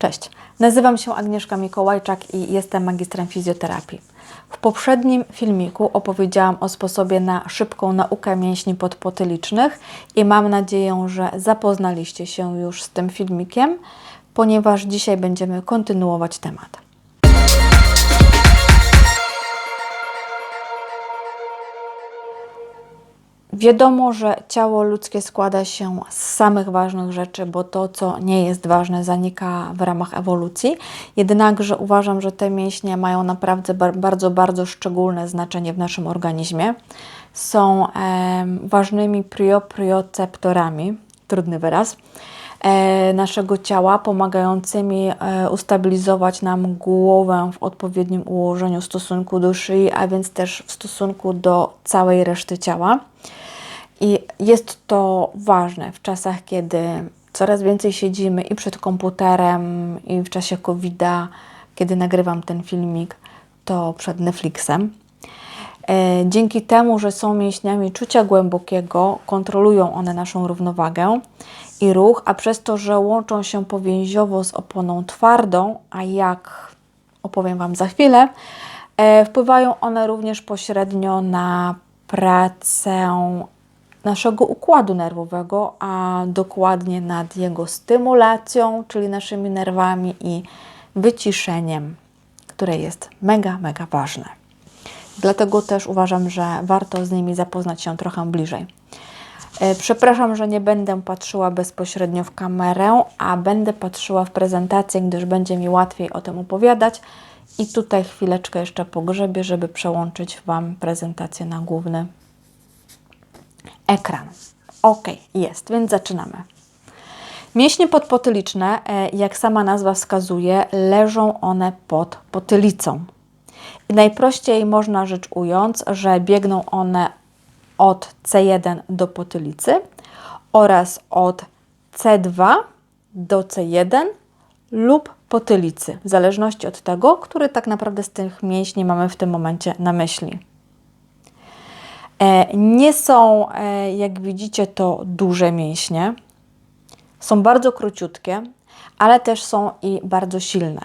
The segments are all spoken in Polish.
Cześć, nazywam się Agnieszka Mikołajczak i jestem magistrem fizjoterapii. W poprzednim filmiku opowiedziałam o sposobie na szybką naukę mięśni podpotylicznych i mam nadzieję, że zapoznaliście się już z tym filmikiem, ponieważ dzisiaj będziemy kontynuować temat. Wiadomo, że ciało ludzkie składa się z samych ważnych rzeczy, bo to, co nie jest ważne, zanika w ramach ewolucji. Jednakże uważam, że te mięśnie mają naprawdę bar bardzo, bardzo szczególne znaczenie w naszym organizmie. Są e, ważnymi prioprioceptorami, trudny wyraz, e, naszego ciała, pomagającymi e, ustabilizować nam głowę w odpowiednim ułożeniu w stosunku do szyi, a więc też w stosunku do całej reszty ciała. I jest to ważne w czasach, kiedy coraz więcej siedzimy i przed komputerem, i w czasie COVID-a, kiedy nagrywam ten filmik, to przed Netflixem. E, dzięki temu, że są mięśniami czucia głębokiego, kontrolują one naszą równowagę i ruch, a przez to, że łączą się powięziowo z oponą twardą, a jak opowiem Wam za chwilę, e, wpływają one również pośrednio na pracę naszego układu nerwowego, a dokładnie nad jego stymulacją, czyli naszymi nerwami i wyciszeniem, które jest mega, mega ważne. Dlatego też uważam, że warto z nimi zapoznać się trochę bliżej. E, przepraszam, że nie będę patrzyła bezpośrednio w kamerę, a będę patrzyła w prezentację, gdyż będzie mi łatwiej o tym opowiadać. I tutaj chwileczkę jeszcze pogrzebię, żeby przełączyć Wam prezentację na główny ekran. Ok, jest, więc zaczynamy. Mięśnie podpotyliczne, e, jak sama nazwa wskazuje, leżą one pod potylicą. Najprościej można rzecz ując, że biegną one od C1 do potylicy oraz od C2 do C1 lub potylicy, w zależności od tego, który tak naprawdę z tych mięśni mamy w tym momencie na myśli. E, nie są, e, jak widzicie, to duże mięśnie. Są bardzo króciutkie, ale też są i bardzo silne.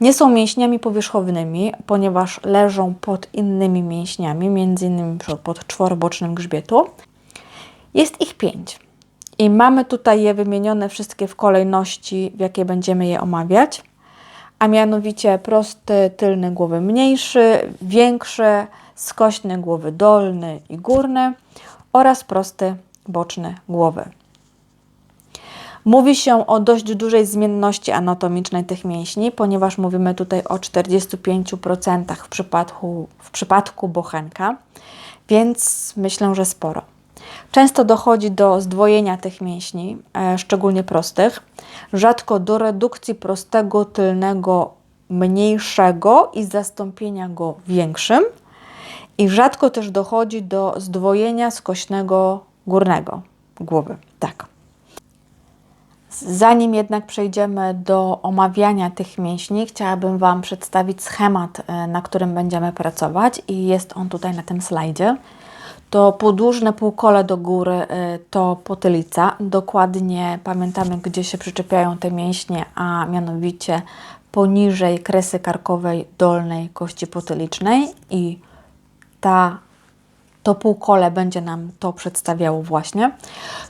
Nie są mięśniami powierzchownymi, ponieważ leżą pod innymi mięśniami, między innymi pod czworobocznym grzbietu. Jest ich pięć. I mamy tutaj je wymienione wszystkie w kolejności, w jakiej będziemy je omawiać, a mianowicie prosty tylny głowy mniejszy, większy, skośny głowy dolny i górny oraz prosty boczny głowy. Mówi się o dość dużej zmienności anatomicznej tych mięśni, ponieważ mówimy tutaj o 45% w przypadku, w przypadku bochenka, więc myślę, że sporo. Często dochodzi do zdwojenia tych mięśni, e, szczególnie prostych, rzadko do redukcji prostego tylnego mniejszego i zastąpienia go większym, i rzadko też dochodzi do zdwojenia skośnego górnego głowy. Tak. Zanim jednak przejdziemy do omawiania tych mięśni, chciałabym Wam przedstawić schemat, e, na którym będziemy pracować i jest on tutaj na tym slajdzie. To podłużne półkole do góry e, to potylica. Dokładnie pamiętamy, gdzie się przyczepiają te mięśnie, a mianowicie poniżej kresy karkowej dolnej kości potylicznej i ta, to półkole będzie nam to przedstawiało właśnie.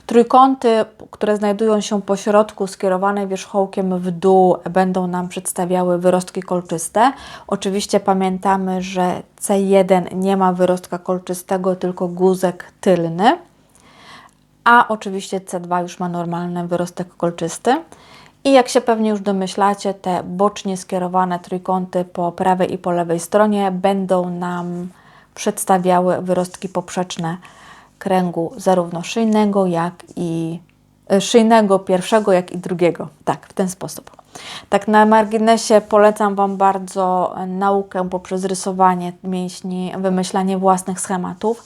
Trójkąty, które znajdują się po środku, skierowane wierzchołkiem w dół, będą nam przedstawiały wyrostki kolczyste. Oczywiście pamiętamy, że C1 nie ma wyrostka kolczystego, tylko guzek tylny, a oczywiście C2 już ma normalny wyrostek kolczysty. I jak się pewnie już domyślacie, te bocznie skierowane trójkąty po prawej i po lewej stronie będą nam przedstawiały wyrostki poprzeczne kręgu zarówno szyjnego, jak i e, szyjnego pierwszego, jak i drugiego. Tak, w ten sposób. Tak na marginesie polecam Wam bardzo naukę poprzez rysowanie mięśni, wymyślanie własnych schematów,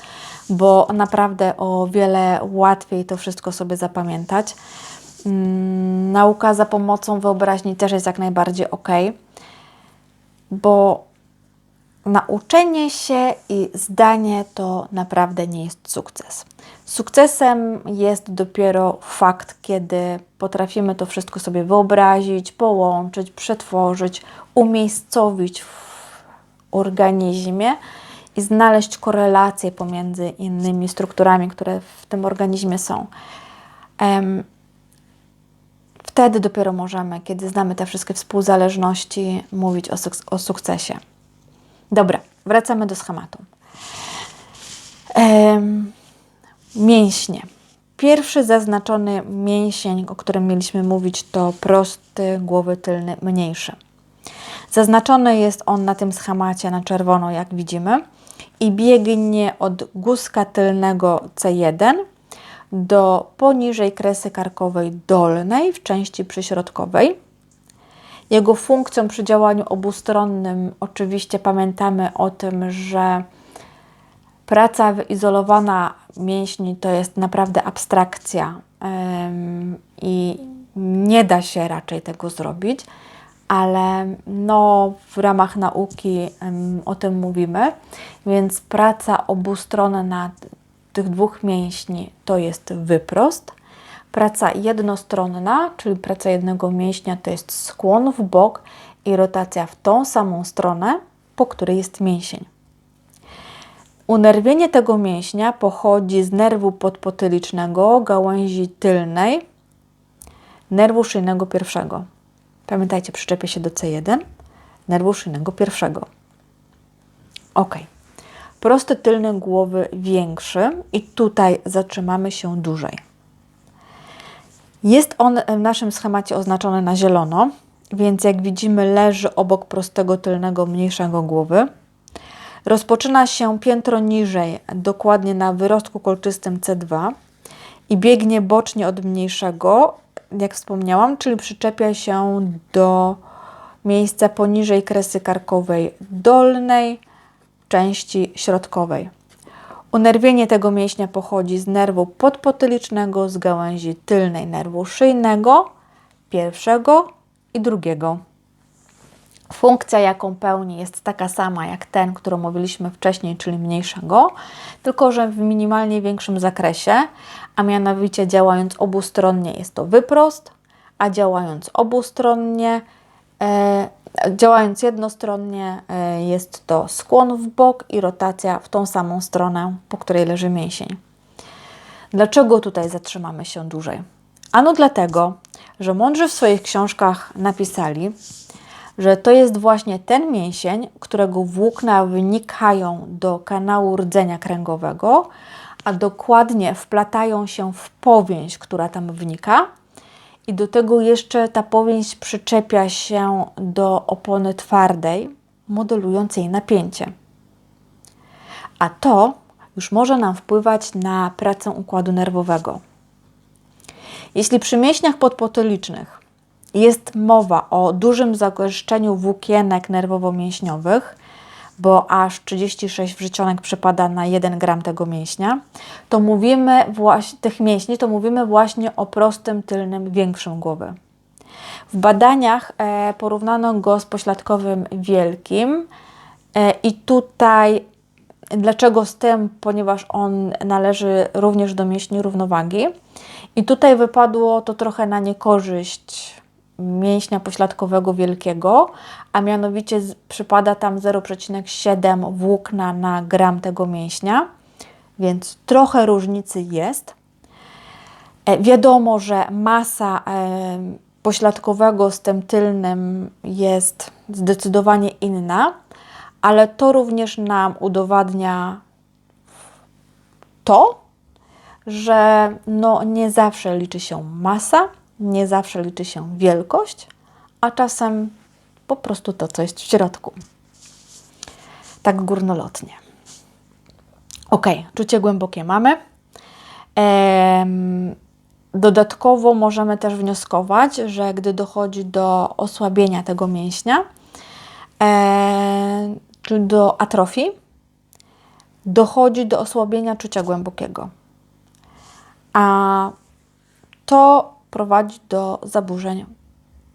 bo naprawdę o wiele łatwiej to wszystko sobie zapamiętać. Mm, nauka za pomocą wyobraźni też jest jak najbardziej ok, bo nauczenie się i zdanie to naprawdę nie jest sukces. Sukcesem jest dopiero fakt, kiedy potrafimy to wszystko sobie wyobrazić, połączyć, przetworzyć, umiejscowić w organizmie i znaleźć korelacje pomiędzy innymi strukturami, które w tym organizmie są. Wtedy dopiero możemy, kiedy znamy te wszystkie współzależności, mówić o, suk o sukcesie. Dobra, wracamy do schematu. Ehm, mięśnie. Pierwszy zaznaczony mięsień, o którym mieliśmy mówić, to prosty głowy tylny, mniejszy. Zaznaczony jest on na tym schemacie na czerwono, jak widzimy, i biegnie od guzka tylnego C1 do poniżej kresy karkowej dolnej w części przyśrodkowej. Jego funkcją przy działaniu obustronnym oczywiście pamiętamy o tym, że praca wyizolowana mięśni to jest naprawdę abstrakcja i nie da się raczej tego zrobić, ale no, w ramach nauki o tym mówimy, więc praca obustronna tych dwóch mięśni to jest wyprost. Praca jednostronna, czyli praca jednego mięśnia, to jest skłon w bok i rotacja w tą samą stronę, po której jest mięsień. Unerwienie tego mięśnia pochodzi z nerwu podpotylicznego gałęzi tylnej nerwu szyjnego pierwszego. Pamiętajcie, przyczepię się do C1, nerwu szyjnego pierwszego. Ok. Prosty tylny głowy większy i tutaj zatrzymamy się dłużej. Jest on w naszym schemacie oznaczony na zielono, więc jak widzimy leży obok prostego tylnego mniejszego głowy. Rozpoczyna się piętro niżej, dokładnie na wyrostku kolczystym C2 i biegnie bocznie od mniejszego, jak wspomniałam, czyli przyczepia się do miejsca poniżej kresy karkowej dolnej, części środkowej. Unerwienie tego mięśnia pochodzi z nerwu podpotylicznego, z gałęzi tylnej nerwu szyjnego, pierwszego i drugiego. Funkcja, jaką pełni, jest taka sama jak ten, którą mówiliśmy wcześniej, czyli mniejszego, tylko że w minimalnie większym zakresie, a mianowicie działając obustronnie jest to wyprost, a działając obustronnie Działając jednostronnie e, jest to skłon w bok i rotacja w tą samą stronę, po której leży mięsień. Dlaczego tutaj zatrzymamy się dłużej? Ano dlatego, że mądrzy w swoich książkach napisali, że to jest właśnie ten mięsień, którego włókna wynikają do kanału rdzenia kręgowego, a dokładnie wplatają się w powięź, która tam wnika i do tego jeszcze ta powięź przyczepia się do opony twardej, modelując jej napięcie. A to już może nam wpływać na pracę układu nerwowego. Jeśli przy mięśniach podpotylicznych jest mowa o dużym zagęszczeniu włókienek nerwowo-mięśniowych, bo aż 36 wrzecionek przypada na 1 gram tego mięśnia, to mówimy właśnie, tych mięśni, to mówimy właśnie o prostym tylnym większym głowy. W badaniach e, porównano go z pośladkowym wielkim e, i tutaj dlaczego z tym? Ponieważ on należy również do mięśni równowagi i tutaj wypadło to trochę na niekorzyść mięśnia pośladkowego wielkiego, a mianowicie przypada tam 0,7 włókna na gram tego mięśnia, więc trochę różnicy jest. E, wiadomo, że masa e, pośladkowego z tym tylnym jest zdecydowanie inna, ale to również nam udowadnia to, że no, nie zawsze liczy się masa, nie zawsze liczy się wielkość, a czasem po prostu to, co jest w środku. Tak górnolotnie. Ok, czucie głębokie mamy. Ehm, dodatkowo możemy też wnioskować, że gdy dochodzi do osłabienia tego mięśnia, e, czyli do atrofii, dochodzi do osłabienia czucia głębokiego. A to prowadzi do zaburzeń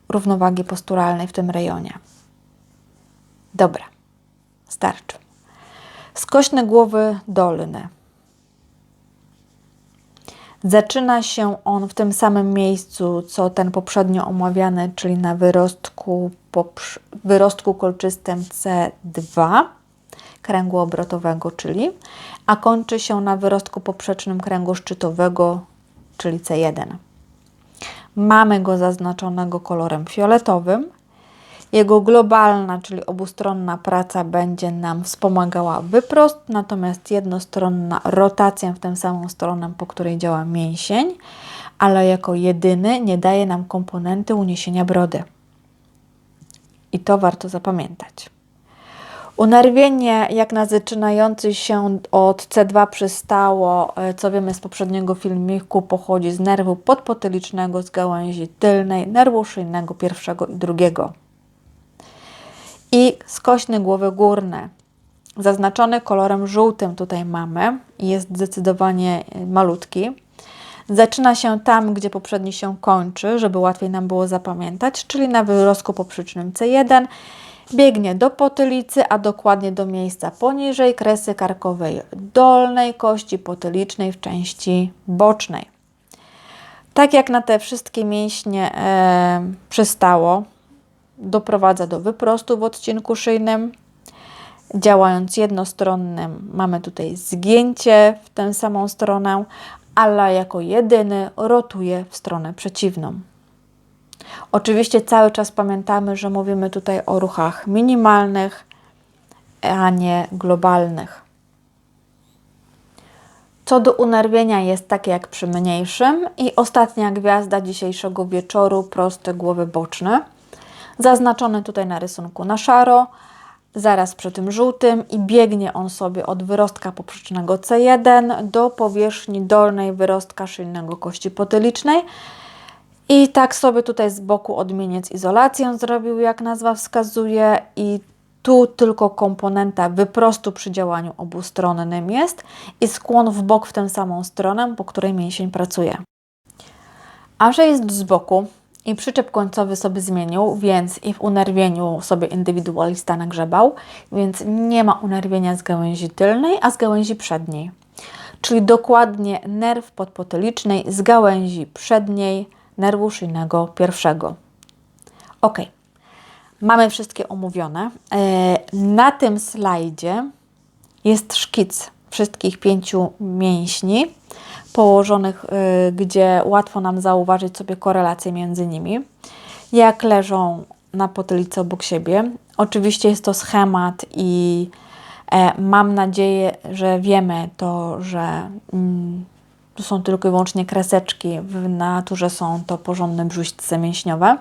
równowagi posturalnej w tym rejonie. Dobra, Starczy. Skośne głowy dolne. Zaczyna się on w tym samym miejscu, co ten poprzednio omawiany, czyli na wyrostku, wyrostku kolczystym C2 kręgu obrotowego, czyli, a kończy się na wyrostku poprzecznym kręgu szczytowego, czyli C1. Mamy go zaznaczonego kolorem fioletowym. Jego globalna, czyli obustronna praca będzie nam wspomagała wyprost, natomiast jednostronna rotacja w tę samą stronę, po której działa mięsień, ale jako jedyny nie daje nam komponenty uniesienia brody. I to warto zapamiętać. Unerwienie, jak na zaczynający się od C2 przystało, e, co wiemy z poprzedniego filmiku, pochodzi z nerwu podpotylicznego z gałęzi tylnej, nerwu szyjnego pierwszego i drugiego. I skośne głowy górne, zaznaczony kolorem żółtym tutaj mamy, jest zdecydowanie e, malutki. Zaczyna się tam, gdzie poprzedni się kończy, żeby łatwiej nam było zapamiętać, czyli na wyrostku poprzecznym C1 biegnie do potylicy, a dokładnie do miejsca poniżej kresy karkowej dolnej kości potylicznej w części bocznej. Tak jak na te wszystkie mięśnie e, przystało, doprowadza do wyprostu w odcinku szyjnym. Działając jednostronnym, mamy tutaj zgięcie w tę samą stronę, ale jako jedyny rotuje w stronę przeciwną. Oczywiście cały czas pamiętamy, że mówimy tutaj o ruchach minimalnych, a nie globalnych. Co do unerwienia jest takie jak przy mniejszym i ostatnia gwiazda dzisiejszego wieczoru, proste głowy boczne. Zaznaczony tutaj na rysunku na szaro, zaraz przy tym żółtym i biegnie on sobie od wyrostka poprzecznego C1 do powierzchni dolnej wyrostka szyjnego kości potylicznej i tak sobie tutaj z boku odmieniec izolację zrobił, jak nazwa wskazuje, i tu tylko komponenta wyprostu przy działaniu obustronnym jest i skłon w bok w tę samą stronę, po której mięsień pracuje. A że jest z boku i przyczep końcowy sobie zmienił, więc i w unerwieniu sobie indywidualista nagrzebał, więc nie ma unerwienia z gałęzi tylnej, a z gałęzi przedniej. Czyli dokładnie nerw podpotylicznej z gałęzi przedniej nerwu szyjnego pierwszego. Ok, mamy wszystkie omówione. E, na tym slajdzie jest szkic wszystkich pięciu mięśni położonych, e, gdzie łatwo nam zauważyć sobie korelacje między nimi, jak leżą na potylicy obok siebie. Oczywiście jest to schemat i e, mam nadzieję, że wiemy to, że tu są tylko i wyłącznie kreseczki. W naturze są to porządne brzuśce mięśniowe,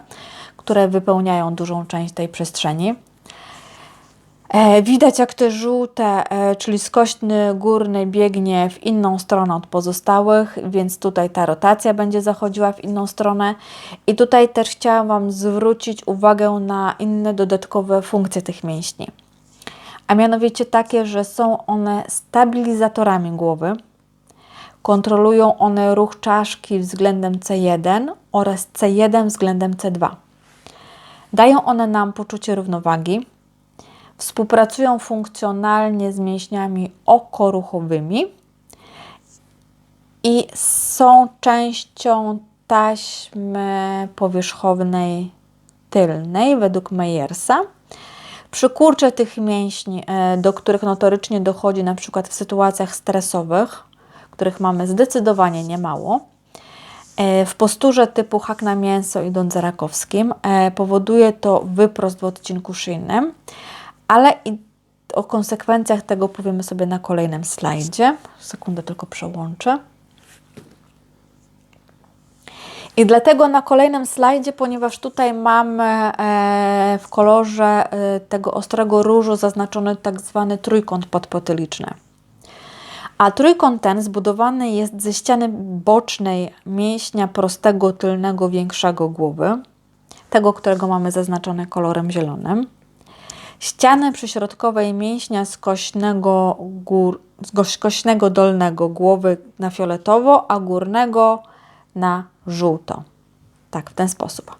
które wypełniają dużą część tej przestrzeni. E, widać jak te żółte, e, czyli skośny górny biegnie w inną stronę od pozostałych, więc tutaj ta rotacja będzie zachodziła w inną stronę. I tutaj też chciałam Wam zwrócić uwagę na inne dodatkowe funkcje tych mięśni. A mianowicie takie, że są one stabilizatorami głowy Kontrolują one ruch czaszki względem C1 oraz C1 względem C2. Dają one nam poczucie równowagi, współpracują funkcjonalnie z mięśniami okoruchowymi i są częścią taśmy powierzchownej tylnej według Meyersa. Przykurcze tych mięśni, e, do których notorycznie dochodzi na przykład w sytuacjach stresowych, których mamy zdecydowanie niemało. E, w posturze typu hak na mięso idąc za rakowskim e, powoduje to wyprost w odcinku szyjnym, ale i o konsekwencjach tego powiemy sobie na kolejnym slajdzie. Sekundę tylko przełączę. I dlatego na kolejnym slajdzie, ponieważ tutaj mamy e, w kolorze tego ostrego różu zaznaczony tak zwany trójkąt podpotyliczny. A trójkąt ten zbudowany jest ze ściany bocznej mięśnia prostego tylnego większego głowy, tego, którego mamy zaznaczone kolorem zielonym, ściany przyśrodkowej mięśnia skośnego, gór, skośnego dolnego głowy na fioletowo, a górnego na żółto. Tak, w ten sposób.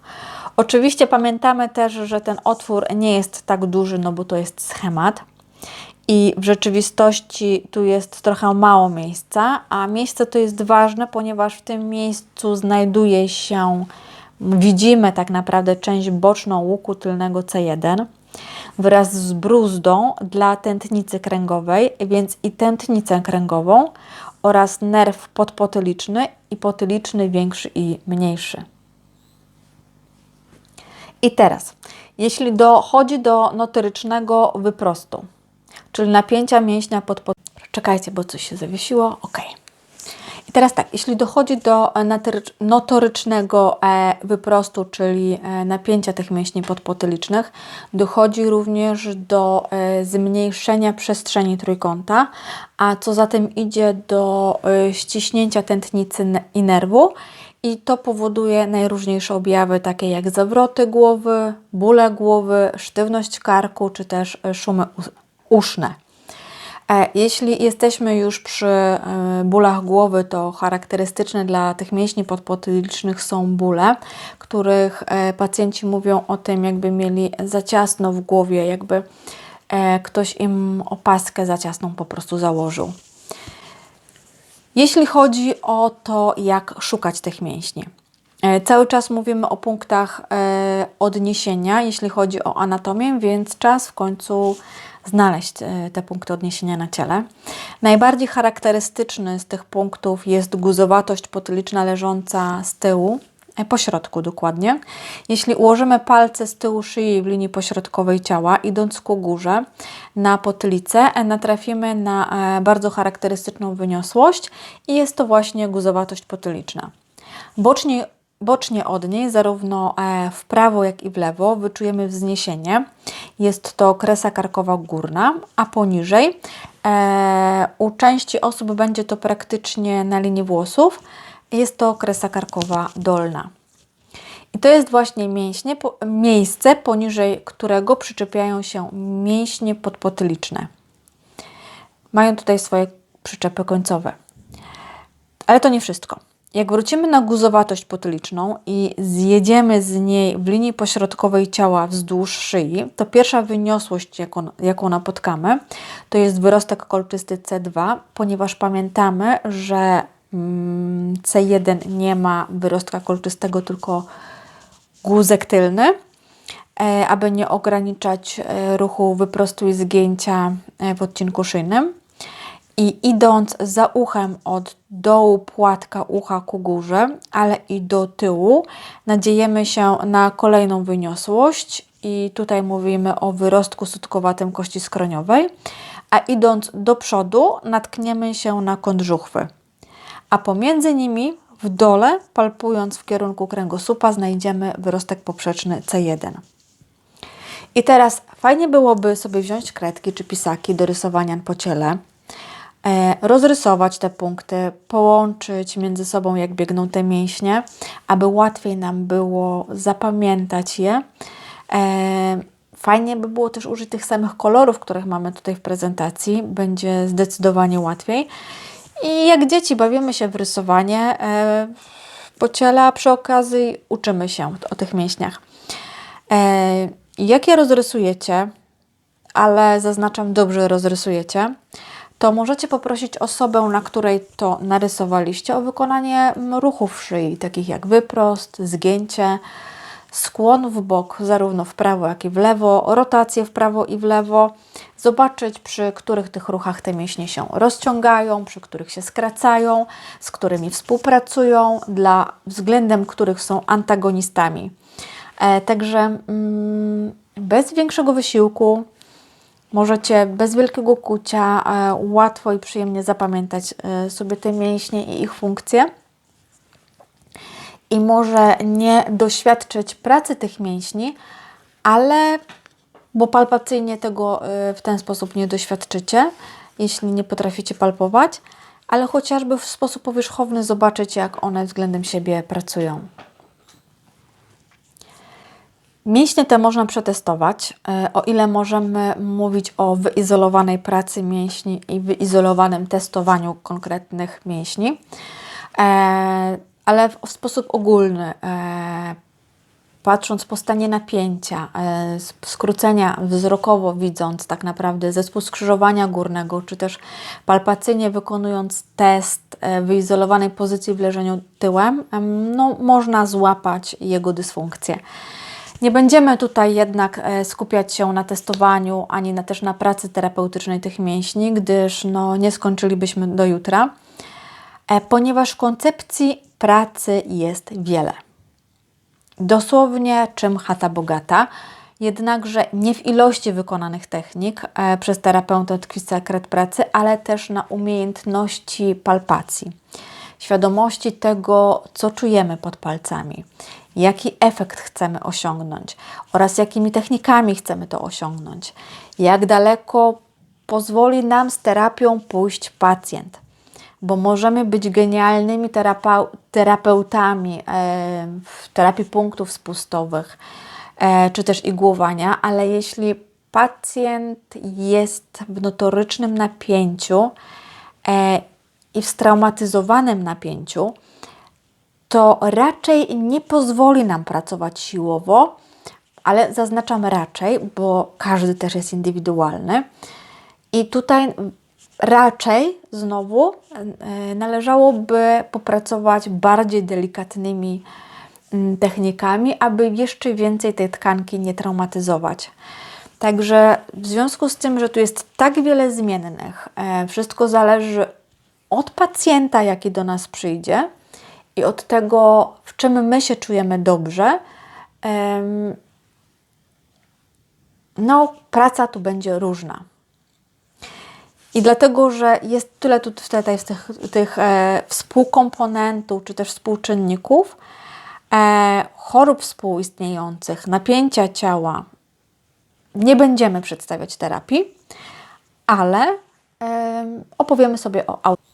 Oczywiście pamiętamy też, że ten otwór nie jest tak duży, no bo to jest schemat. I w rzeczywistości tu jest trochę mało miejsca, a miejsce to jest ważne, ponieważ w tym miejscu znajduje się, widzimy tak naprawdę część boczną łuku tylnego C1 wraz z bruzdą dla tętnicy kręgowej, więc i tętnicę kręgową oraz nerw podpotyliczny i potyliczny większy i mniejszy. I teraz, jeśli dochodzi do notorycznego wyprostu, czyli napięcia mięśnia pod, pod... Czekajcie, bo coś się zawiesiło. Ok. I teraz tak, jeśli dochodzi do e, notorycznego e, wyprostu, czyli e, napięcia tych mięśni podpotylicznych, dochodzi również do zmniejszenia przestrzeni trójkąta, a co za tym idzie do ściśnięcia tętnicy i nerwu i to powoduje najróżniejsze objawy, takie jak zawroty głowy, bóle głowy, sztywność karku czy też szumy uszne. E, jeśli jesteśmy już przy e, bólach głowy, to charakterystyczne dla tych mięśni podpotylicznych są bóle, których e, pacjenci mówią o tym, jakby mieli za ciasno w głowie, jakby ktoś im opaskę za ciasną po prostu założył. Jeśli chodzi o to, jak szukać tych mięśni. Cały czas mówimy o punktach odniesienia, jeśli chodzi o anatomię, więc czas w końcu znaleźć e, te punkty odniesienia na ciele. Najbardziej charakterystyczny z tych punktów jest guzowatość potyliczna leżąca z tyłu, e, po środku dokładnie. Jeśli ułożymy palce z tyłu szyi w linii pośrodkowej ciała, idąc ku górze na potylicę, e, natrafimy na bardzo charakterystyczną wyniosłość i jest to właśnie guzowatość potyliczna. Bocznie Bocznie od niej, zarówno e, w prawo, jak i w lewo, wyczujemy wzniesienie. Jest to kresa karkowa górna, a poniżej e, u części osób będzie to praktycznie na linii włosów. Jest to kresa karkowa dolna. I to jest właśnie mięśnie, miejsce, poniżej którego przyczepiają się mięśnie podpotyliczne. Mają tutaj swoje przyczepy końcowe. Ale to nie wszystko. Jak wrócimy na guzowatość potyliczną i zjedziemy z niej w linii pośrodkowej ciała wzdłuż szyi, to pierwsza wyniosłość, jaką, jaką napotkamy, to jest wyrostek kolczysty C2, ponieważ pamiętamy, że mm, C1 nie ma wyrostka kolczystego, tylko guzek tylny, e, aby nie ograniczać e, ruchu wyprostu i zgięcia e, w odcinku szyjnym i idąc za uchem od dołu płatka ucha ku górze, ale i do tyłu, nadziejemy się na kolejną wyniosłość i tutaj mówimy o wyrostku sutkowatym kości skroniowej, a idąc do przodu natkniemy się na kąt żuchwy. A pomiędzy nimi w dole, palpując w kierunku kręgosłupa, znajdziemy wyrostek poprzeczny C1. I teraz fajnie byłoby sobie wziąć kredki czy pisaki do rysowania po ciele, rozrysować te punkty, połączyć między sobą, jak biegną te mięśnie, aby łatwiej nam było zapamiętać je. E, fajnie by było też użyć tych samych kolorów, których mamy tutaj w prezentacji, będzie zdecydowanie łatwiej. I jak dzieci bawimy się w rysowanie e, po ciele, a przy okazji uczymy się o tych mięśniach. Jak je rozrysujecie, ale zaznaczam, dobrze rozrysujecie, to możecie poprosić osobę, na której to narysowaliście, o wykonanie ruchów szyi, takich jak wyprost, zgięcie, skłon w bok, zarówno w prawo, jak i w lewo, rotację w prawo i w lewo, zobaczyć, przy których tych ruchach te mięśnie się rozciągają, przy których się skracają, z którymi współpracują, dla względem których są antagonistami. E, także mm, bez większego wysiłku Możecie bez wielkiego kucia e, łatwo i przyjemnie zapamiętać e, sobie te mięśnie i ich funkcje. I może nie doświadczyć pracy tych mięśni, ale bo palpacyjnie tego e, w ten sposób nie doświadczycie, jeśli nie potraficie palpować, ale chociażby w sposób powierzchowny zobaczyć, jak one względem siebie pracują. Mięśnie te można przetestować, e, o ile możemy mówić o wyizolowanej pracy mięśni i wyizolowanym testowaniu konkretnych mięśni, e, ale w sposób ogólny. E, patrząc po stanie napięcia, skrócenia wzrokowo widząc tak naprawdę zespół skrzyżowania górnego, czy też palpacyjnie wykonując test wyizolowanej pozycji w leżeniu tyłem, no, można złapać jego dysfunkcję. Nie będziemy tutaj jednak e, skupiać się na testowaniu, ani na, też na pracy terapeutycznej tych mięśni, gdyż no, nie skończylibyśmy do jutra, ponieważ koncepcji pracy jest wiele. Dosłownie czym chata bogata, jednakże nie w ilości wykonanych technik e, przez terapeutę tkwi sekret pracy, ale też na umiejętności palpacji, świadomości tego, co czujemy pod palcami, jaki efekt chcemy osiągnąć oraz jakimi technikami chcemy to osiągnąć, jak daleko pozwoli nam z terapią pójść pacjent? Bo możemy być genialnymi terapeutami e, w terapii punktów spustowych e, czy też igłowania, ale jeśli pacjent jest w notorycznym napięciu e, i w straumatyzowanym napięciu, to raczej nie pozwoli nam pracować siłowo, ale zaznaczam raczej, bo każdy też jest indywidualny. I tutaj raczej znowu e, należałoby popracować bardziej delikatnymi mm, technikami, aby jeszcze więcej tej tkanki nie traumatyzować. Także w związku z tym, że tu jest tak wiele zmiennych, e, wszystko zależy od pacjenta, jaki do nas przyjdzie i od tego, w czym my się czujemy dobrze. No, praca tu będzie różna. I dlatego, że jest tyle tu tutaj z tych, tych e, współkomponentów, czy też współczynników, e, chorób współistniejących, napięcia ciała, nie będziemy przedstawiać terapii, ale opowiemy sobie o auto.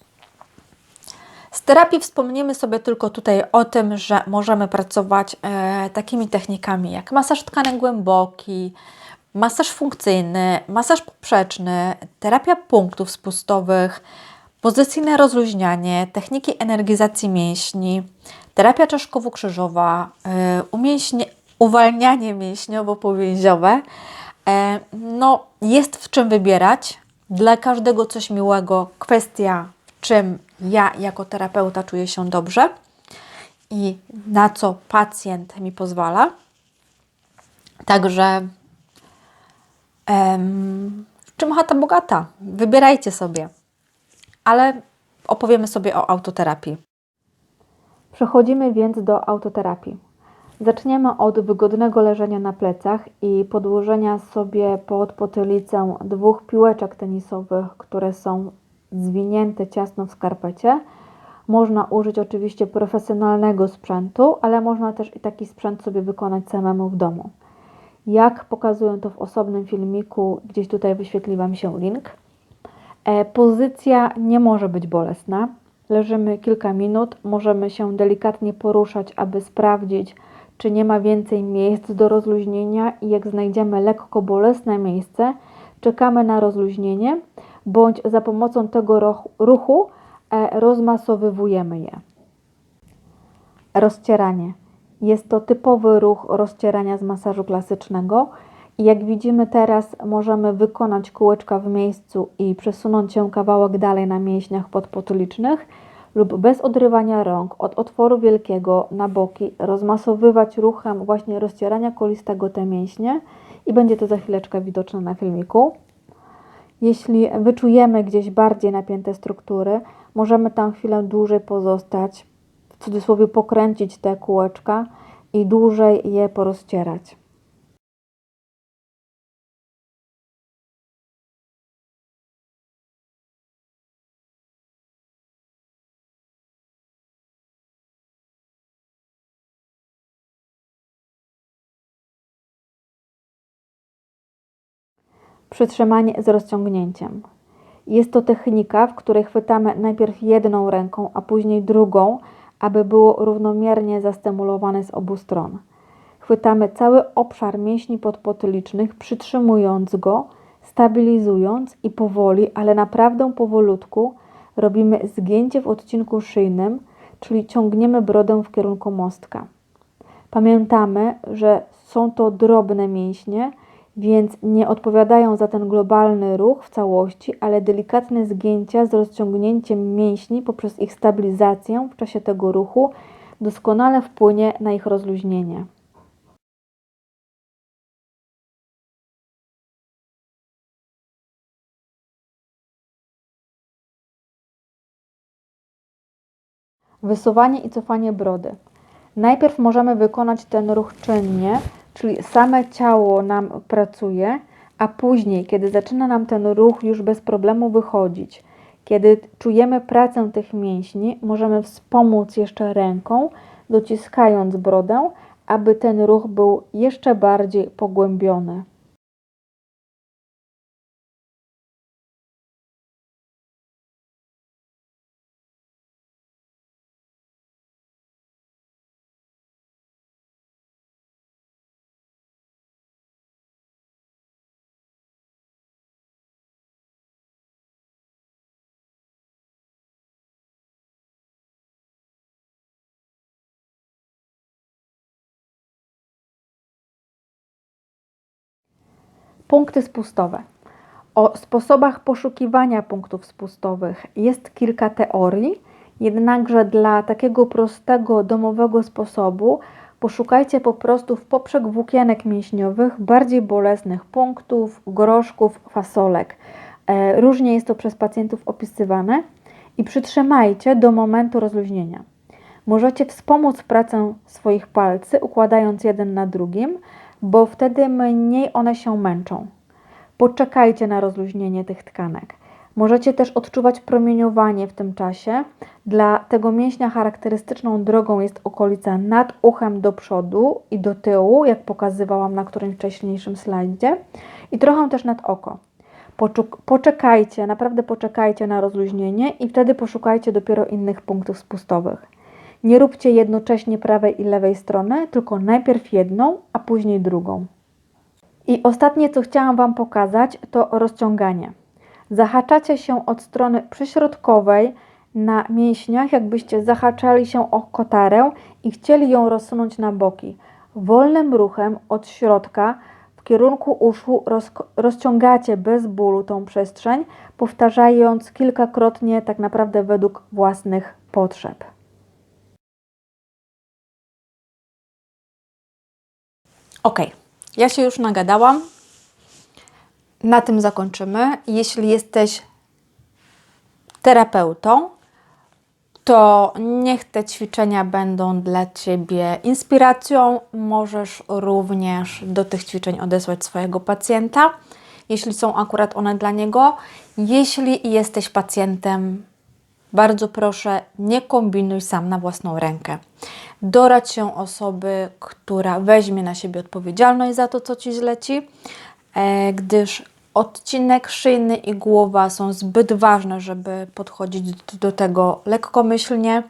Terapii wspomniemy sobie tylko tutaj o tym, że możemy pracować e, takimi technikami jak masaż tkanek głęboki, masaż funkcyjny, masaż poprzeczny, terapia punktów spustowych, pozycyjne rozluźnianie, techniki energizacji mięśni, terapia czaszkowo-krzyżowa, e, umięśnie, uwalnianie mięśniowo-powięziowe. E, no, jest w czym wybierać. Dla każdego coś miłego. Kwestia, w czym ja jako terapeuta czuję się dobrze i na co pacjent mi pozwala. Także w czym chata bogata? Wybierajcie sobie. Ale opowiemy sobie o autoterapii. Przechodzimy więc do autoterapii. Zaczniemy od wygodnego leżenia na plecach i podłożenia sobie pod potylicę dwóch piłeczek tenisowych, które są zwinięte ciasno w skarpecie. Można użyć oczywiście profesjonalnego sprzętu, ale można też i taki sprzęt sobie wykonać samemu w domu. Jak pokazują to w osobnym filmiku, gdzieś tutaj wyświetli Wam się link. E, pozycja nie może być bolesna. Leżymy kilka minut, możemy się delikatnie poruszać, aby sprawdzić, czy nie ma więcej miejsc do rozluźnienia i jak znajdziemy lekko bolesne miejsce, czekamy na rozluźnienie, bądź za pomocą tego ruchu e, rozmasowywujemy je. Rozcieranie. Jest to typowy ruch rozcierania z masażu klasycznego i jak widzimy teraz możemy wykonać kółeczka w miejscu i przesunąć się kawałek dalej na mięśniach podpotulicznych lub bez odrywania rąk od otworu wielkiego na boki rozmasowywać ruchem właśnie rozcierania kolistego te mięśnie i będzie to za chwileczkę widoczne na filmiku. Jeśli wyczujemy gdzieś bardziej napięte struktury, możemy tam chwilę dłużej pozostać, w cudzysłowie pokręcić te kółeczka i dłużej je porozcierać. Przytrzymanie z rozciągnięciem. Jest to technika, w której chwytamy najpierw jedną ręką, a później drugą, aby było równomiernie zastymulowane z obu stron. Chwytamy cały obszar mięśni podpotylicznych, przytrzymując go, stabilizując i powoli, ale naprawdę powolutku robimy zgięcie w odcinku szyjnym, czyli ciągniemy brodę w kierunku mostka. Pamiętamy, że są to drobne mięśnie, więc nie odpowiadają za ten globalny ruch w całości, ale delikatne zgięcia z rozciągnięciem mięśni poprzez ich stabilizację w czasie tego ruchu doskonale wpłynie na ich rozluźnienie. Wysuwanie i cofanie brody. Najpierw możemy wykonać ten ruch czynnie, czyli same ciało nam pracuje, a później, kiedy zaczyna nam ten ruch już bez problemu wychodzić, kiedy czujemy pracę tych mięśni, możemy wspomóc jeszcze ręką, dociskając brodę, aby ten ruch był jeszcze bardziej pogłębiony. Punkty spustowe. O sposobach poszukiwania punktów spustowych jest kilka teorii, jednakże dla takiego prostego domowego sposobu poszukajcie po prostu w poprzek włókienek mięśniowych bardziej bolesnych punktów, groszków, fasolek. E, różnie jest to przez pacjentów opisywane i przytrzymajcie do momentu rozluźnienia. Możecie wspomóc pracę swoich palcy, układając jeden na drugim, bo wtedy mniej one się męczą. Poczekajcie na rozluźnienie tych tkanek. Możecie też odczuwać promieniowanie w tym czasie. Dla tego mięśnia charakterystyczną drogą jest okolica nad uchem do przodu i do tyłu, jak pokazywałam na którymś wcześniejszym slajdzie, i trochę też nad oko. Poczekajcie, naprawdę poczekajcie na rozluźnienie i wtedy poszukajcie dopiero innych punktów spustowych. Nie róbcie jednocześnie prawej i lewej strony, tylko najpierw jedną, a później drugą. I ostatnie, co chciałam Wam pokazać, to rozciąganie. Zahaczacie się od strony przyśrodkowej na mięśniach, jakbyście zahaczali się o kotarę i chcieli ją rozsunąć na boki. Wolnym ruchem od środka w kierunku uszu roz, rozciągacie bez bólu tą przestrzeń, powtarzając kilkakrotnie, tak naprawdę według własnych potrzeb. Ok, ja się już nagadałam. Na tym zakończymy. Jeśli jesteś terapeutą, to niech te ćwiczenia będą dla Ciebie inspiracją. Możesz również do tych ćwiczeń odesłać swojego pacjenta, jeśli są akurat one dla niego. Jeśli jesteś pacjentem, bardzo proszę, nie kombinuj sam na własną rękę. Dorać się osoby, która weźmie na siebie odpowiedzialność za to, co Ci zleci, e, gdyż odcinek szyjny i głowa są zbyt ważne, żeby podchodzić do tego lekkomyślnie.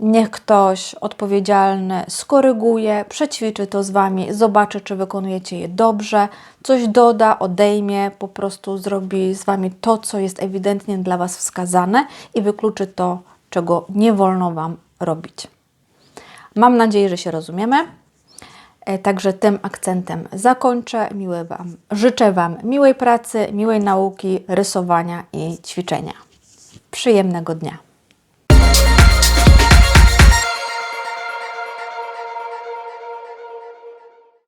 Niech ktoś odpowiedzialny skoryguje, przećwiczy to z Wami, zobaczy, czy wykonujecie je dobrze, coś doda, odejmie, po prostu zrobi z Wami to, co jest ewidentnie dla Was wskazane i wykluczy to, czego nie wolno Wam robić. Mam nadzieję, że się rozumiemy. E, także tym akcentem zakończę. Miły wam, życzę Wam miłej pracy, miłej nauki, rysowania i ćwiczenia. Przyjemnego dnia.